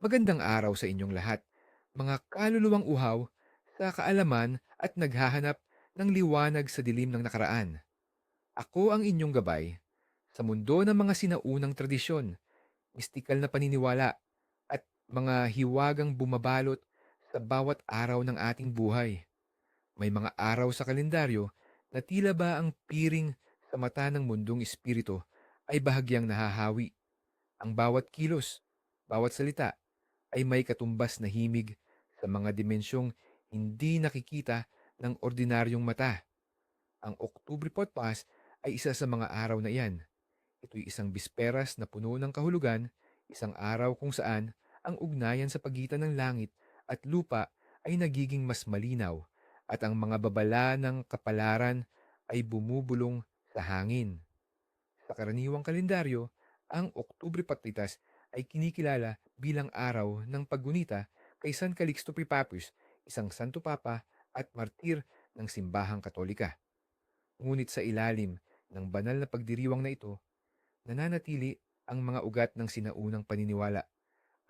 Magandang araw sa inyong lahat, mga kaluluwang uhaw sa kaalaman at naghahanap ng liwanag sa dilim ng nakaraan. Ako ang inyong gabay sa mundo ng mga sinaunang tradisyon, mistikal na paniniwala at mga hiwagang bumabalot sa bawat araw ng ating buhay. May mga araw sa kalendaryo na tila ba ang piring sa mata ng mundong espiritu ay bahagyang nahahawi. Ang bawat kilos, bawat salita ay may katumbas na himig sa mga dimensyong hindi nakikita ng ordinaryong mata. Ang Oktubre Potpas ay isa sa mga araw na iyan. Ito'y isang bisperas na puno ng kahulugan, isang araw kung saan ang ugnayan sa pagitan ng langit at lupa ay nagiging mas malinaw at ang mga babala ng kapalaran ay bumubulong sa hangin. Sa karaniwang kalendaryo, ang Oktubre Patitas ay kinikilala bilang araw ng paggunita kay San Calixto Papus, isang santo papa at martir ng simbahang katolika. Ngunit sa ilalim ng banal na pagdiriwang na ito, nananatili ang mga ugat ng sinaunang paniniwala,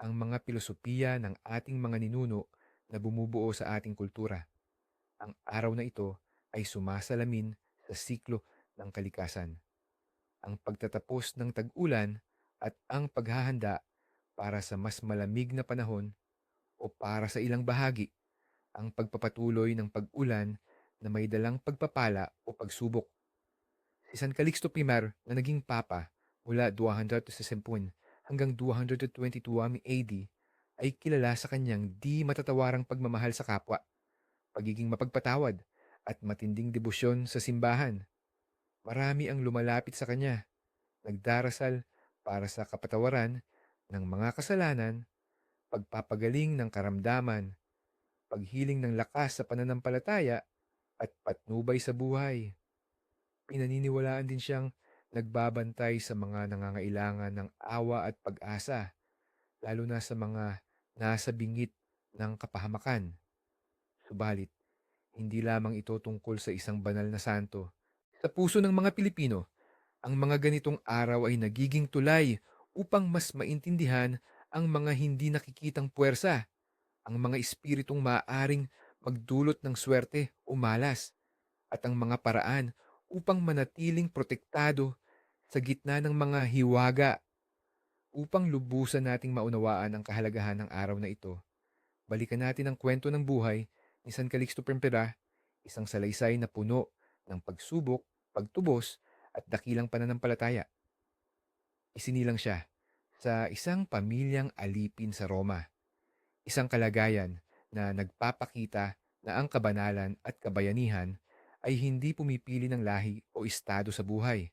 ang mga pilosopiya ng ating mga ninuno na bumubuo sa ating kultura. Ang araw na ito ay sumasalamin sa siklo ng kalikasan. Ang pagtatapos ng tag-ulan at ang paghahanda para sa mas malamig na panahon o para sa ilang bahagi, ang pagpapatuloy ng pag-ulan na may dalang pagpapala o pagsubok. Si San Calixto I na naging papa mula 260 hanggang 222 AD ay kilala sa kanyang di matatawarang pagmamahal sa kapwa, pagiging mapagpatawad at matinding debosyon sa simbahan. Marami ang lumalapit sa kanya, nagdarasal para sa kapatawaran ng mga kasalanan, pagpapagaling ng karamdaman, paghiling ng lakas sa pananampalataya at patnubay sa buhay. Pinaniniwalaan din siyang nagbabantay sa mga nangangailangan ng awa at pag-asa, lalo na sa mga nasa bingit ng kapahamakan. Subalit, hindi lamang ito tungkol sa isang banal na santo. Sa puso ng mga Pilipino, ang mga ganitong araw ay nagiging tulay upang mas maintindihan ang mga hindi nakikitang puwersa, ang mga espiritong maaring magdulot ng swerte o malas, at ang mga paraan upang manatiling protektado sa gitna ng mga hiwaga. Upang lubusan nating maunawaan ang kahalagahan ng araw na ito, balikan natin ang kwento ng buhay ni San Calixto Prempera, isang salaysay na puno ng pagsubok, pagtubos, at dakilang pananampalataya. Isinilang siya sa isang pamilyang alipin sa Roma. Isang kalagayan na nagpapakita na ang kabanalan at kabayanihan ay hindi pumipili ng lahi o estado sa buhay.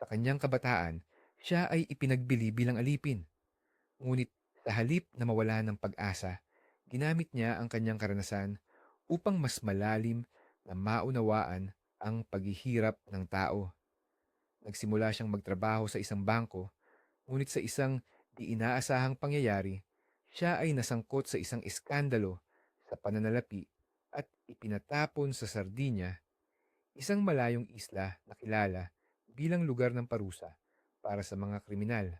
Sa kanyang kabataan, siya ay ipinagbili bilang alipin. Ngunit sa halip na mawala ng pag-asa, ginamit niya ang kanyang karanasan upang mas malalim na maunawaan ang paghihirap ng tao. Nagsimula siyang magtrabaho sa isang bangko, ngunit sa isang di inaasahang pangyayari, siya ay nasangkot sa isang iskandalo sa pananalapi at ipinatapon sa Sardinia, isang malayong isla na kilala bilang lugar ng parusa para sa mga kriminal.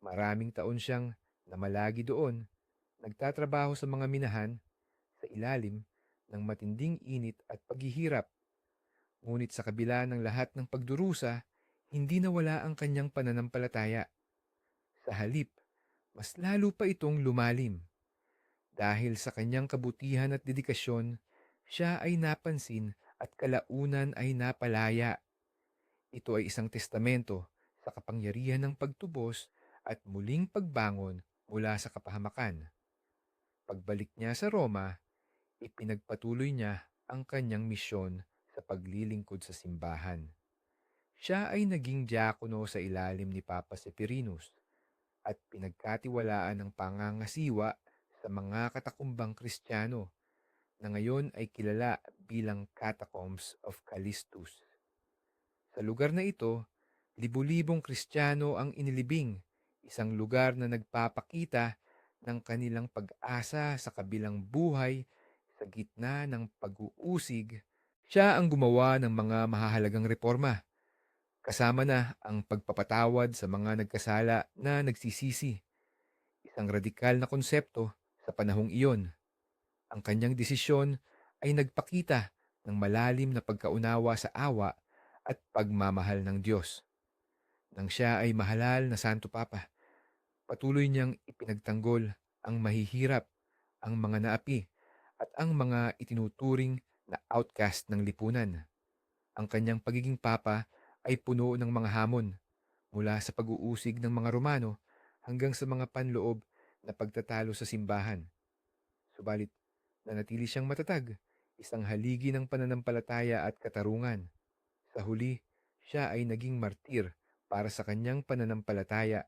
Maraming taon siyang namalagi doon, nagtatrabaho sa mga minahan sa ilalim ng matinding init at paghihirap. Ngunit sa kabila ng lahat ng pagdurusa, hindi nawala ang kanyang pananampalataya. Sa halip, mas lalo pa itong lumalim. Dahil sa kanyang kabutihan at dedikasyon, siya ay napansin at kalaunan ay napalaya. Ito ay isang testamento sa kapangyarihan ng pagtubos at muling pagbangon mula sa kapahamakan. Pagbalik niya sa Roma, ipinagpatuloy niya ang kanyang misyon paglilingkod sa simbahan. Siya ay naging diakono sa ilalim ni Papa Sepirinus at pinagkatiwalaan ng pangangasiwa sa mga katakumbang Kristiyano na ngayon ay kilala bilang Catacombs of Callistus. Sa lugar na ito, libu-libong Kristiyano ang inilibing, isang lugar na nagpapakita ng kanilang pag-asa sa kabilang buhay sa gitna ng pag-uusig. Siya ang gumawa ng mga mahahalagang reforma, kasama na ang pagpapatawad sa mga nagkasala na nagsisisi. Isa isang radikal na konsepto sa panahong iyon. Ang kanyang desisyon ay nagpakita ng malalim na pagkaunawa sa awa at pagmamahal ng Diyos. Nang siya ay mahalal na Santo Papa, patuloy niyang ipinagtanggol ang mahihirap, ang mga naapi, at ang mga itinuturing na outcast ng lipunan. Ang kanyang pagiging papa ay puno ng mga hamon mula sa pag-uusig ng mga Romano hanggang sa mga panloob na pagtatalo sa simbahan. Subalit, nanatili siyang matatag, isang haligi ng pananampalataya at katarungan. Sa huli, siya ay naging martir para sa kanyang pananampalataya,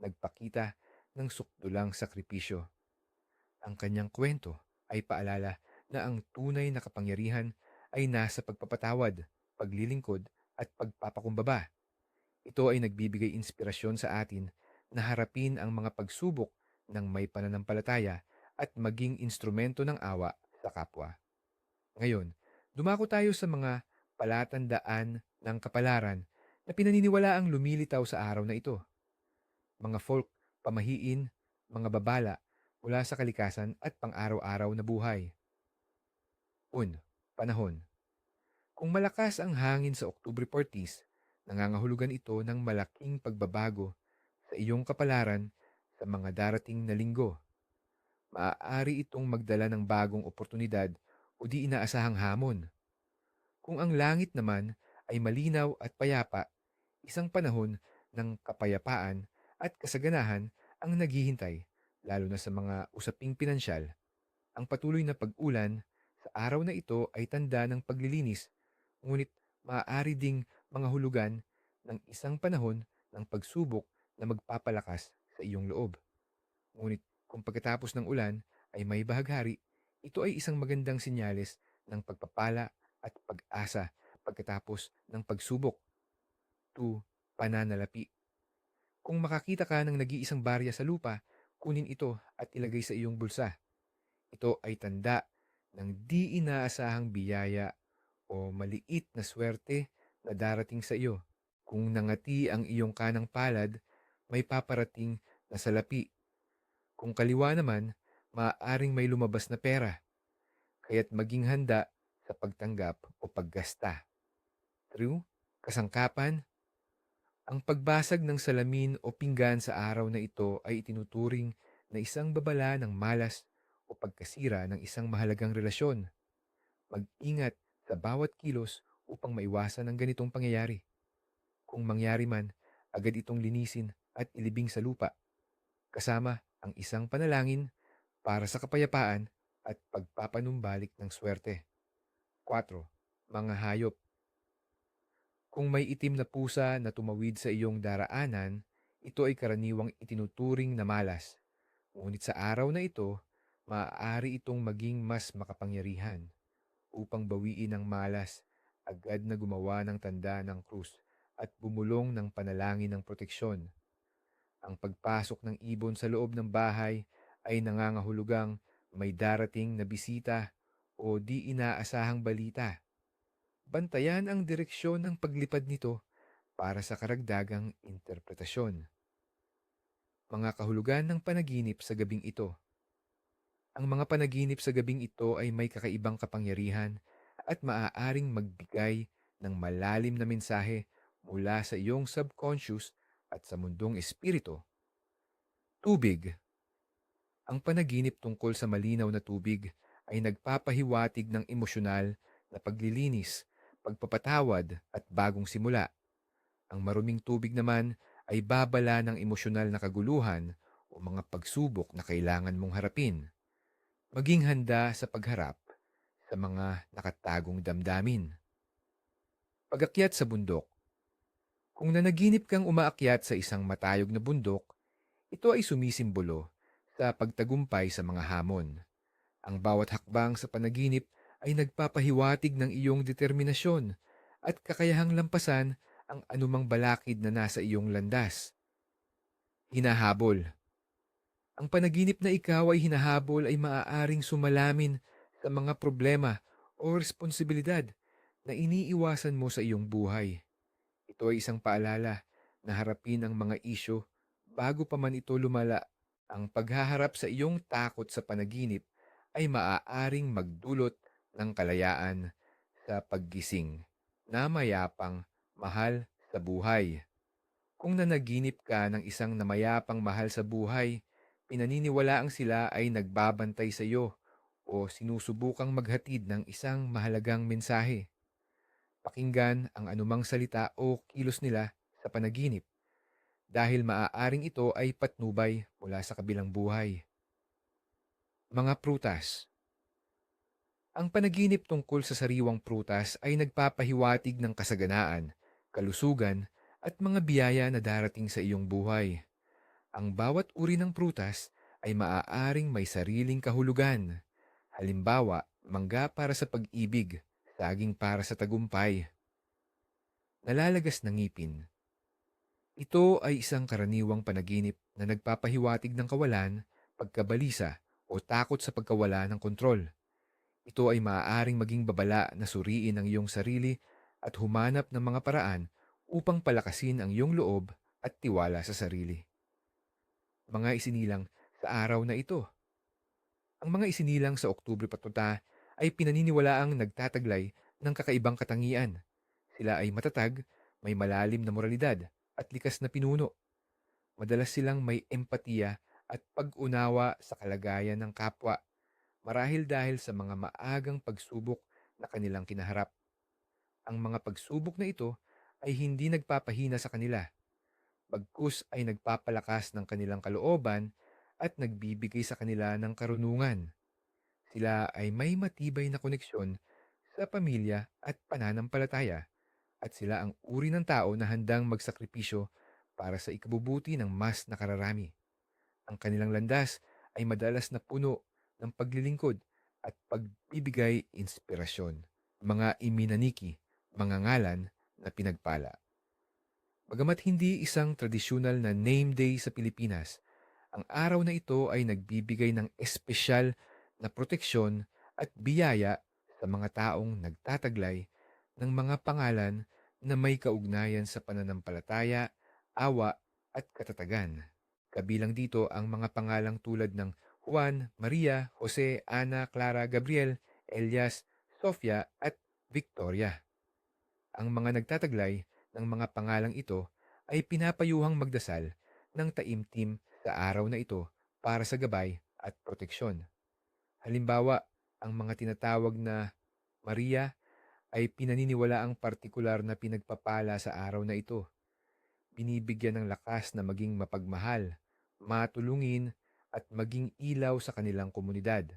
nagpakita ng sukdulang sakripisyo. Ang kanyang kwento ay paalala na ang tunay na kapangyarihan ay nasa pagpapatawad, paglilingkod at pagpapakumbaba. Ito ay nagbibigay inspirasyon sa atin na harapin ang mga pagsubok ng may pananampalataya at maging instrumento ng awa sa kapwa. Ngayon, dumako tayo sa mga palatandaan ng kapalaran na pinaniniwala ang lumilitaw sa araw na ito. Mga folk, pamahiin, mga babala mula sa kalikasan at pang-araw-araw na buhay. Un, panahon. Kung malakas ang hangin sa Oktubre 40, nangangahulugan ito ng malaking pagbabago sa iyong kapalaran sa mga darating na linggo. Maaari itong magdala ng bagong oportunidad o di inaasahang hamon. Kung ang langit naman ay malinaw at payapa, isang panahon ng kapayapaan at kasaganahan ang naghihintay, lalo na sa mga usaping pinansyal. Ang patuloy na pag-ulan araw na ito ay tanda ng paglilinis, ngunit maaari ding mga hulugan ng isang panahon ng pagsubok na magpapalakas sa iyong loob. Ngunit kung pagkatapos ng ulan ay may bahaghari, ito ay isang magandang sinyales ng pagpapala at pag-asa pagkatapos ng pagsubok. 2. Pananalapi. Kung makakita ka ng nag-iisang barya sa lupa, kunin ito at ilagay sa iyong bulsa. Ito ay tanda ng di inaasahang biyaya o maliit na swerte na darating sa iyo. Kung nangati ang iyong kanang palad, may paparating na salapi kung kaliwa naman, maaaring may lumabas na pera. Kaya't maging handa sa pagtanggap o paggasta. True? Kasangkapan? Ang pagbasag ng salamin o pinggan sa araw na ito ay itinuturing na isang babala ng malas o pagkasira ng isang mahalagang relasyon. Mag-ingat sa bawat kilos upang maiwasan ang ganitong pangyayari. Kung mangyari man, agad itong linisin at ilibing sa lupa. Kasama ang isang panalangin para sa kapayapaan at pagpapanumbalik ng swerte. 4. Mga hayop. Kung may itim na pusa na tumawid sa iyong daraanan, ito ay karaniwang itinuturing na malas. Ngunit sa araw na ito, maaari itong maging mas makapangyarihan. Upang bawiin ang malas, agad na gumawa ng tanda ng krus at bumulong ng panalangin ng proteksyon. Ang pagpasok ng ibon sa loob ng bahay ay nangangahulugang may darating na bisita o di inaasahang balita. Bantayan ang direksyon ng paglipad nito para sa karagdagang interpretasyon. Mga kahulugan ng panaginip sa gabing ito. Ang mga panaginip sa gabing ito ay may kakaibang kapangyarihan at maaaring magbigay ng malalim na mensahe mula sa iyong subconscious at sa mundong espiritu. Tubig Ang panaginip tungkol sa malinaw na tubig ay nagpapahiwatig ng emosyonal na paglilinis, pagpapatawad at bagong simula. Ang maruming tubig naman ay babala ng emosyonal na kaguluhan o mga pagsubok na kailangan mong harapin. Maging handa sa pagharap sa mga nakatagong damdamin. Pagakyat sa bundok kung nanaginip kang umaakyat sa isang matayog na bundok, ito ay sumisimbolo sa pagtagumpay sa mga hamon. Ang bawat hakbang sa panaginip ay nagpapahiwatig ng iyong determinasyon at kakayahang lampasan ang anumang balakid na nasa iyong landas. Hinahabol Ang panaginip na ikaw ay hinahabol ay maaaring sumalamin sa mga problema o responsibilidad na iniiwasan mo sa iyong buhay. Ito ay isang paalala na harapin ang mga isyo bago pa man ito lumala Ang paghaharap sa iyong takot sa panaginip ay maaaring magdulot ng kalayaan sa paggising na mayapang mahal sa buhay. Kung nanaginip ka ng isang namayapang mahal sa buhay, pinaniniwalaang sila ay nagbabantay sa iyo o sinusubukang maghatid ng isang mahalagang mensahe. Pakinggan ang anumang salita o kilos nila sa panaginip dahil maaaring ito ay patnubay mula sa kabilang buhay. Mga prutas Ang panaginip tungkol sa sariwang prutas ay nagpapahiwatig ng kasaganaan, kalusugan, at mga biyaya na darating sa iyong buhay. Ang bawat uri ng prutas ay maaaring may sariling kahulugan. Halimbawa, mangga para sa pag-ibig, saging para sa tagumpay. Nalalagas ng ngipin, ito ay isang karaniwang panaginip na nagpapahiwatig ng kawalan, pagkabalisa o takot sa pagkawala ng kontrol. Ito ay maaaring maging babala na suriin ang iyong sarili at humanap ng mga paraan upang palakasin ang iyong loob at tiwala sa sarili. Mga isinilang sa araw na ito. Ang mga isinilang sa Oktubre patuta ay pinaniniwalaang nagtataglay ng kakaibang katangian. Sila ay matatag, may malalim na moralidad, at likas na pinuno. Madalas silang may empatiya at pag-unawa sa kalagayan ng kapwa marahil dahil sa mga maagang pagsubok na kanilang kinaharap. Ang mga pagsubok na ito ay hindi nagpapahina sa kanila. Bagkus ay nagpapalakas ng kanilang kalooban at nagbibigay sa kanila ng karunungan. Sila ay may matibay na koneksyon sa pamilya at pananampalataya at sila ang uri ng tao na handang magsakripisyo para sa ikabubuti ng mas nakararami. Ang kanilang landas ay madalas na puno ng paglilingkod at pagbibigay inspirasyon, mga iminaniki, mga ngalan na pinagpala. Bagamat hindi isang tradisyonal na name day sa Pilipinas, ang araw na ito ay nagbibigay ng espesyal na proteksyon at biyaya sa mga taong nagtataglay ng mga pangalan na may kaugnayan sa pananampalataya, awa at katatagan. Kabilang dito ang mga pangalang tulad ng Juan, Maria, Jose, Ana, Clara, Gabriel, Elias, Sofia at Victoria. Ang mga nagtataglay ng mga pangalang ito ay pinapayuhang magdasal ng taimtim sa araw na ito para sa gabay at proteksyon. Halimbawa, ang mga tinatawag na Maria ay pinaniniwala ang partikular na pinagpapala sa araw na ito. Binibigyan ng lakas na maging mapagmahal, matulungin at maging ilaw sa kanilang komunidad.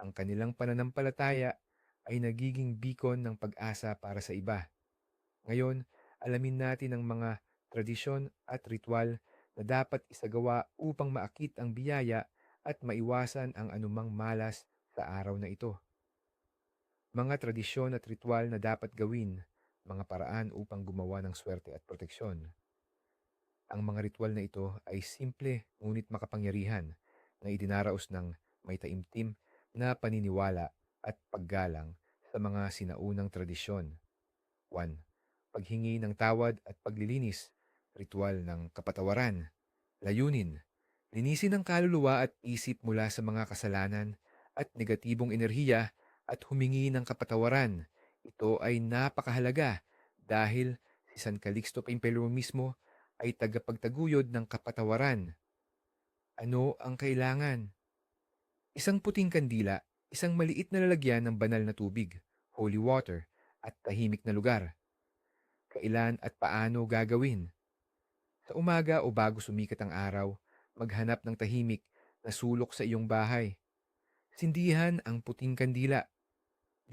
Ang kanilang pananampalataya ay nagiging beacon ng pag-asa para sa iba. Ngayon, alamin natin ang mga tradisyon at ritual na dapat isagawa upang maakit ang biyaya at maiwasan ang anumang malas sa araw na ito. Mga tradisyon at ritual na dapat gawin, mga paraan upang gumawa ng swerte at proteksyon. Ang mga ritual na ito ay simple ngunit makapangyarihan na idinaraos ng may taimtim na paniniwala at paggalang sa mga sinaunang tradisyon. 1. Paghingi ng tawad at paglilinis, ritual ng kapatawaran, layunin, linisin ang kaluluwa at isip mula sa mga kasalanan at negatibong enerhiya at humingi ng kapatawaran. Ito ay napakahalaga dahil si San Calixto Paimperio mismo ay tagapagtaguyod ng kapatawaran. Ano ang kailangan? Isang puting kandila, isang maliit na lalagyan ng banal na tubig, holy water, at tahimik na lugar. Kailan at paano gagawin? Sa umaga o bago sumikat ang araw, maghanap ng tahimik na sulok sa iyong bahay. Sindihan ang puting kandila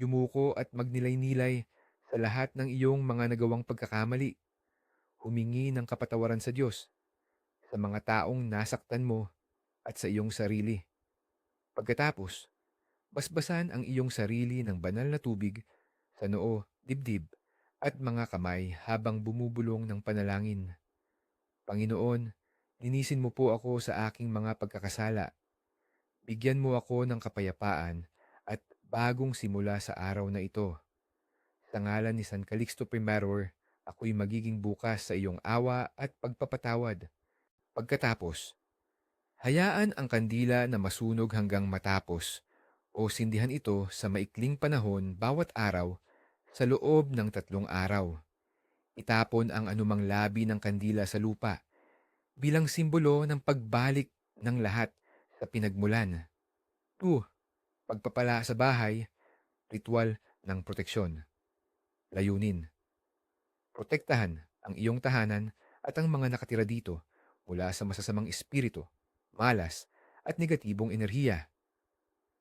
yumuko at magnilay-nilay sa lahat ng iyong mga nagawang pagkakamali. Humingi ng kapatawaran sa Diyos, sa mga taong nasaktan mo at sa iyong sarili. Pagkatapos, basbasan ang iyong sarili ng banal na tubig sa noo, dibdib, at mga kamay habang bumubulong ng panalangin. Panginoon, linisin mo po ako sa aking mga pagkakasala. Bigyan mo ako ng kapayapaan bagong simula sa araw na ito. Sa ngalan ni San Calixto Primaror, ako'y magiging bukas sa iyong awa at pagpapatawad. Pagkatapos, Hayaan ang kandila na masunog hanggang matapos o sindihan ito sa maikling panahon bawat araw sa loob ng tatlong araw. Itapon ang anumang labi ng kandila sa lupa bilang simbolo ng pagbalik ng lahat sa pinagmulan. 2. Pagpapala sa bahay, ritual ng proteksyon. Layunin. Protektahan ang iyong tahanan at ang mga nakatira dito mula sa masasamang espiritu, malas at negatibong enerhiya.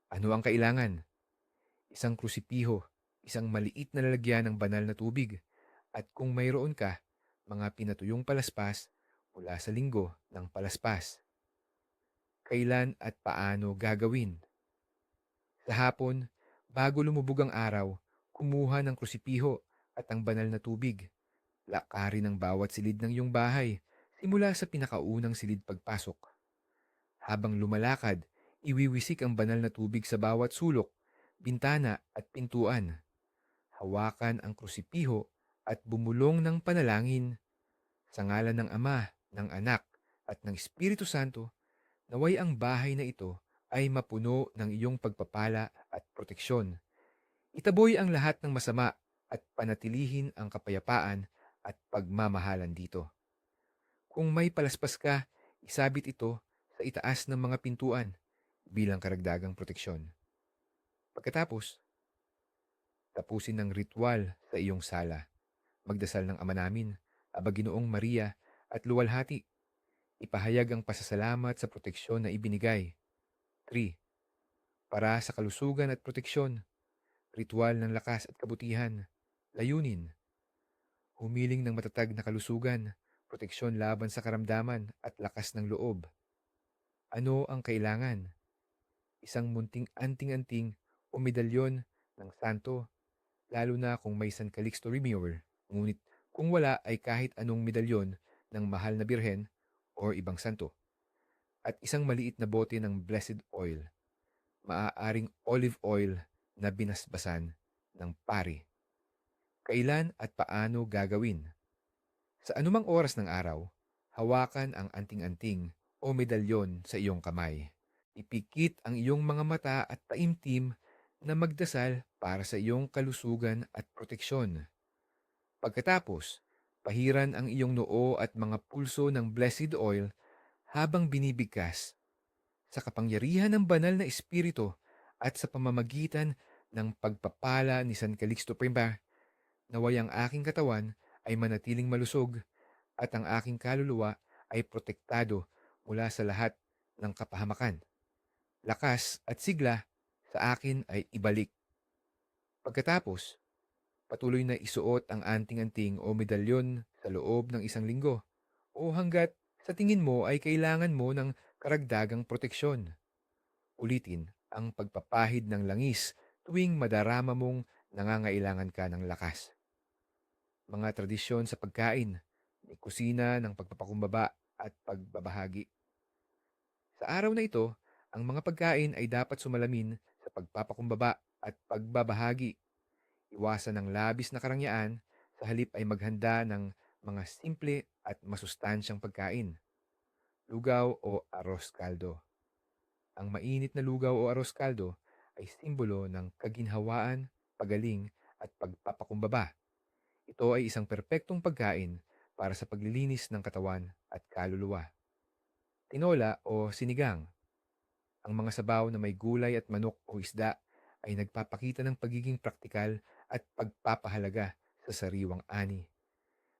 Ano ang kailangan? Isang krusipiho, isang maliit na lalagyan ng banal na tubig, at kung mayroon ka, mga pinatuyong palaspas mula sa linggo ng palaspas. Kailan at paano gagawin? Sa hapon, bago lumubog ang araw, kumuha ng krusipiho at ang banal na tubig. Lakarin ang bawat silid ng iyong bahay, simula sa pinakaunang silid pagpasok. Habang lumalakad, iwiwisik ang banal na tubig sa bawat sulok, bintana at pintuan. Hawakan ang krusipiho at bumulong ng panalangin sa ngalan ng Ama, ng Anak at ng Espiritu Santo, naway ang bahay na ito ay mapuno ng iyong pagpapala at proteksyon. Itaboy ang lahat ng masama at panatilihin ang kapayapaan at pagmamahalan dito. Kung may palaspas ka, isabit ito sa itaas ng mga pintuan bilang karagdagang proteksyon. Pagkatapos, tapusin ng ritual sa iyong sala. Magdasal ng Ama namin, Aba Ginoong Maria at luwalhati. Ipahayag ang pasasalamat sa proteksyon na ibinigay. 3. Para sa kalusugan at proteksyon. Ritual ng lakas at kabutihan. Layunin. Humiling ng matatag na kalusugan, proteksyon laban sa karamdaman at lakas ng loob. Ano ang kailangan? Isang munting anting-anting o medalyon ng santo, lalo na kung may San Calixto Remuer, ngunit kung wala ay kahit anong medalyon ng mahal na birhen o ibang santo. At isang maliit na bote ng blessed oil, maaaring olive oil na binasbasan ng pari. Kailan at paano gagawin? Sa anumang oras ng araw, hawakan ang anting-anting o medalyon sa iyong kamay. Ipikit ang iyong mga mata at taimtim na magdasal para sa iyong kalusugan at proteksyon. Pagkatapos, pahiran ang iyong noo at mga pulso ng blessed oil habang binibigkas sa kapangyarihan ng banal na espiritu at sa pamamagitan ng pagpapala ni San Calixto Prima, naway ang aking katawan ay manatiling malusog at ang aking kaluluwa ay protektado mula sa lahat ng kapahamakan. Lakas at sigla sa akin ay ibalik. Pagkatapos, patuloy na isuot ang anting-anting o medalyon sa loob ng isang linggo o hanggat sa tingin mo ay kailangan mo ng karagdagang proteksyon. Ulitin ang pagpapahid ng langis tuwing madarama mong nangangailangan ka ng lakas. Mga tradisyon sa pagkain, may kusina ng pagpapakumbaba at pagbabahagi. Sa araw na ito, ang mga pagkain ay dapat sumalamin pagpapakumbaba at pagbabahagi Iwasan ng labis na karangyaan, sa halip ay maghanda ng mga simple at masustansyang pagkain. Lugaw o aros kaldo. Ang mainit na lugaw o aros kaldo ay simbolo ng kaginhawaan, pagaling at pagpapakumbaba. Ito ay isang perpektong pagkain para sa paglilinis ng katawan at kaluluwa. Tinola o sinigang. Ang mga sabaw na may gulay at manok o isda ay nagpapakita ng pagiging praktikal at pagpapahalaga sa sariwang ani.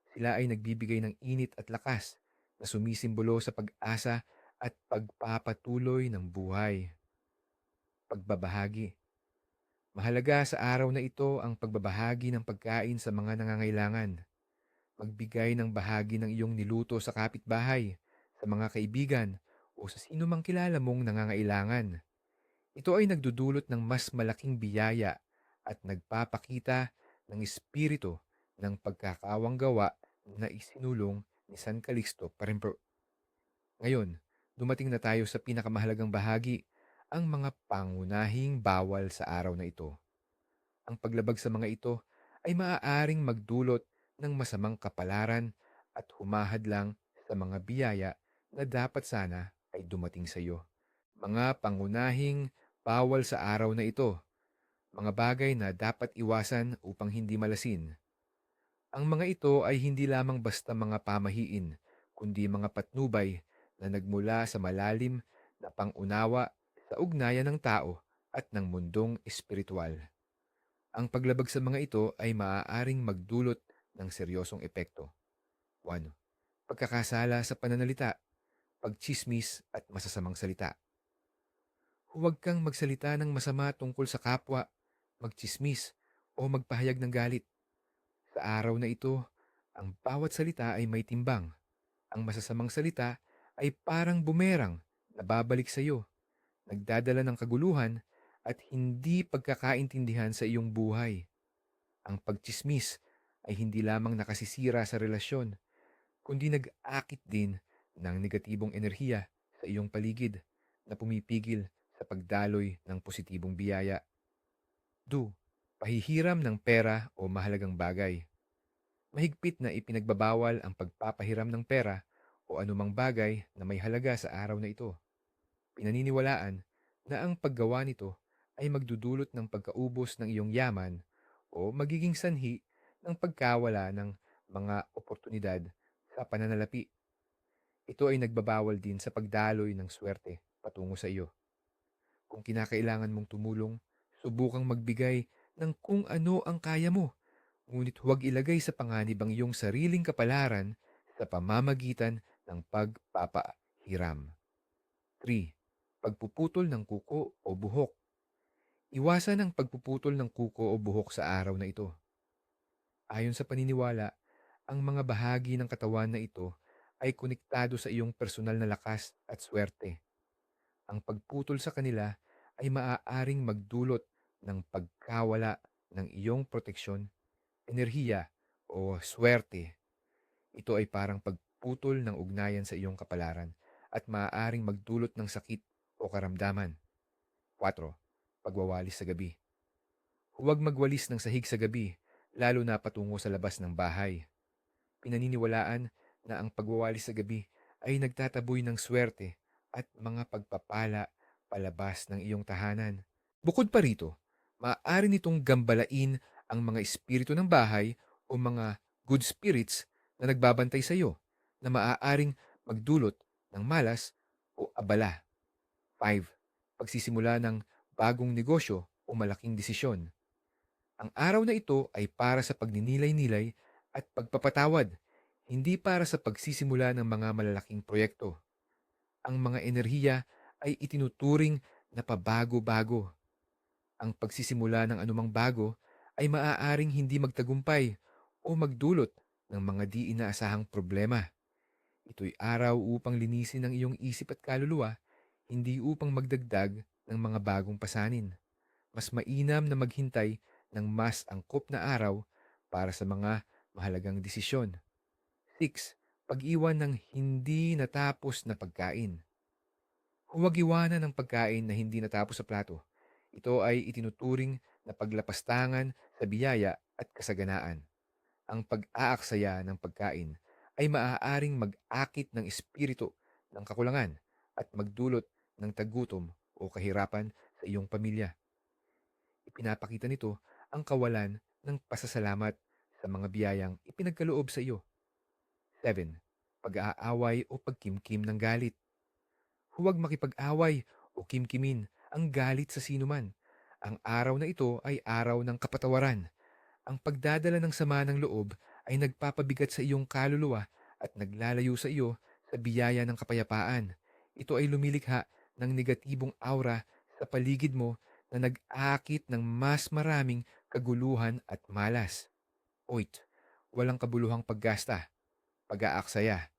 Sila ay nagbibigay ng init at lakas na sumisimbolo sa pag-asa at pagpapatuloy ng buhay. Pagbabahagi Mahalaga sa araw na ito ang pagbabahagi ng pagkain sa mga nangangailangan. Magbigay ng bahagi ng iyong niluto sa kapitbahay, sa mga kaibigan, o sa sino mang kilala mong nangangailangan. Ito ay nagdudulot ng mas malaking biyaya at nagpapakita ng espiritu ng pagkakawang gawa na isinulong ni San Calixto Parempo. Ngayon, dumating na tayo sa pinakamahalagang bahagi, ang mga pangunahing bawal sa araw na ito. Ang paglabag sa mga ito ay maaaring magdulot ng masamang kapalaran at humahad lang sa mga biyaya na dapat sana ay dumating sa iyo. Mga pangunahing bawal sa araw na ito. Mga bagay na dapat iwasan upang hindi malasin. Ang mga ito ay hindi lamang basta mga pamahiin, kundi mga patnubay na nagmula sa malalim na pangunawa sa ugnayan ng tao at ng mundong espiritual. Ang paglabag sa mga ito ay maaaring magdulot ng seryosong epekto. 1. Pagkakasala sa pananalita, pagchismis at masasamang salita. Huwag kang magsalita ng masama tungkol sa kapwa, magchismis o magpahayag ng galit. Sa araw na ito, ang bawat salita ay may timbang. Ang masasamang salita ay parang bumerang na babalik sa iyo, nagdadala ng kaguluhan at hindi pagkakaintindihan sa iyong buhay. Ang pagchismis ay hindi lamang nakasisira sa relasyon, kundi nag-akit din ng negatibong enerhiya sa iyong paligid na pumipigil sa pagdaloy ng positibong biyaya. 2. Pahihiram ng pera o mahalagang bagay. Mahigpit na ipinagbabawal ang pagpapahiram ng pera o anumang bagay na may halaga sa araw na ito. Pinaniniwalaan na ang paggawa nito ay magdudulot ng pagkaubos ng iyong yaman o magiging sanhi ng pagkawala ng mga oportunidad sa pananalapi. Ito ay nagbabawal din sa pagdaloy ng swerte patungo sa iyo. Kung kinakailangan mong tumulong, subukang magbigay ng kung ano ang kaya mo, ngunit huwag ilagay sa panganib ang iyong sariling kapalaran sa pamamagitan ng pagpapahiram. 3. Pagpuputol ng kuko o buhok. Iwasan ang pagpuputol ng kuko o buhok sa araw na ito. Ayon sa paniniwala, ang mga bahagi ng katawan na ito ay konektado sa iyong personal na lakas at swerte. Ang pagputol sa kanila ay maaaring magdulot ng pagkawala ng iyong proteksyon, enerhiya o swerte. Ito ay parang pagputol ng ugnayan sa iyong kapalaran at maaaring magdulot ng sakit o karamdaman. 4. Pagwawalis sa gabi. Huwag magwalis ng sahig sa gabi, lalo na patungo sa labas ng bahay. Pinaniniwalaan na ang pagwawalis sa gabi ay nagtataboy ng swerte at mga pagpapala palabas ng iyong tahanan. Bukod pa rito, maaari nitong gambalain ang mga espiritu ng bahay o mga good spirits na nagbabantay sa iyo na maaaring magdulot ng malas o abala. 5. Pagsisimula ng bagong negosyo o malaking desisyon. Ang araw na ito ay para sa pagninilay-nilay at pagpapatawad, hindi para sa pagsisimula ng mga malalaking proyekto. Ang mga enerhiya ay itinuturing na pabago-bago. Ang pagsisimula ng anumang bago ay maaaring hindi magtagumpay o magdulot ng mga di inaasahang problema. Ito'y araw upang linisin ang iyong isip at kaluluwa, hindi upang magdagdag ng mga bagong pasanin. Mas mainam na maghintay ng mas angkop na araw para sa mga mahalagang desisyon. 6. Pag-iwan ng hindi natapos na pagkain. Huwag iwanan ng pagkain na hindi natapos sa plato. Ito ay itinuturing na paglapastangan sa biyaya at kasaganaan. Ang pag-aaksaya ng pagkain ay maaaring mag-akit ng espiritu ng kakulangan at magdulot ng tagutom o kahirapan sa iyong pamilya. Ipinapakita nito ang kawalan ng pasasalamat sa mga biyayang ipinagkaloob sa iyo. 7. Pag-aaway o pagkimkim ng galit. Huwag makipag-away o kimkimin ang galit sa sinuman. Ang araw na ito ay araw ng kapatawaran. Ang pagdadala ng sama ng loob ay nagpapabigat sa iyong kaluluwa at naglalayo sa iyo sa biyaya ng kapayapaan. Ito ay lumilikha ng negatibong aura sa paligid mo na nag-aakit ng mas maraming kaguluhan at malas. 8. Walang kabuluhang paggasta. Pag-aaksaya.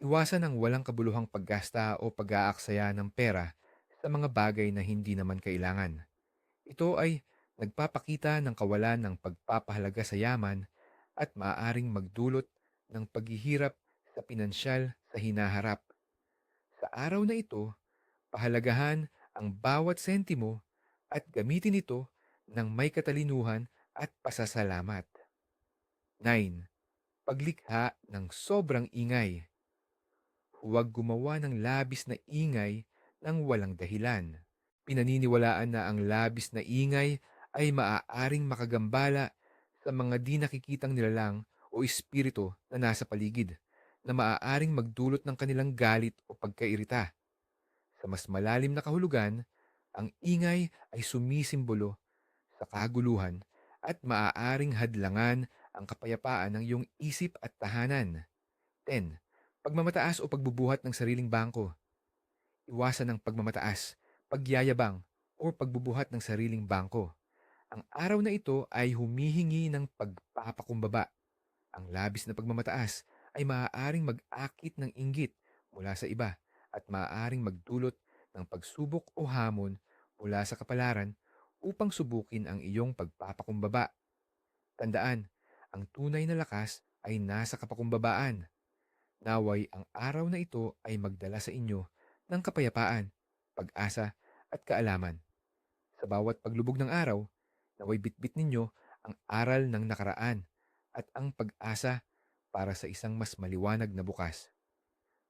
Iwasan ang walang kabuluhang paggasta o pag-aaksaya ng pera sa mga bagay na hindi naman kailangan. Ito ay nagpapakita ng kawalan ng pagpapahalaga sa yaman at maaaring magdulot ng paghihirap sa pinansyal sa hinaharap. Sa araw na ito, pahalagahan ang bawat sentimo at gamitin ito ng may katalinuhan at pasasalamat. 9. Paglikha ng sobrang ingay. huwag gumawa ng labis na ingay ng walang dahilan. Pinaniniwalaan na ang labis na ingay ay maaaring makagambala sa mga di nakikitang nilalang o espiritu na nasa paligid na maaaring magdulot ng kanilang galit o pagkairita. Sa mas malalim na kahulugan, ang ingay ay sumisimbolo sa kaguluhan at maaaring hadlangan ang kapayapaan ng iyong isip at tahanan. 10. Pagmamataas o pagbubuhat ng sariling bangko. Iwasan ang pagmamataas, pagyayabang, o pagbubuhat ng sariling bangko. Ang araw na ito ay humihingi ng pagpapakumbaba. Ang labis na pagmamataas ay maaaring mag-akit ng inggit mula sa iba at maaaring magdulot ng pagsubok o hamon mula sa kapalaran upang subukin ang iyong pagpapakumbaba. Tandaan, ang tunay na lakas ay nasa kapakumbabaan. Naway ang araw na ito ay magdala sa inyo ng kapayapaan, pag-asa at kaalaman. Sa bawat paglubog ng araw, naway bitbit ninyo ang aral ng nakaraan at ang pag-asa para sa isang mas maliwanag na bukas.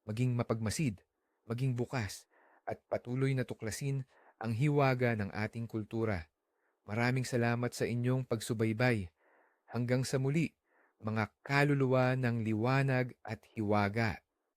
Maging mapagmasid, maging bukas, at patuloy na tuklasin ang hiwaga ng ating kultura. Maraming salamat sa inyong pagsubaybay. Hanggang sa muli, mga kaluluwa ng liwanag at hiwaga.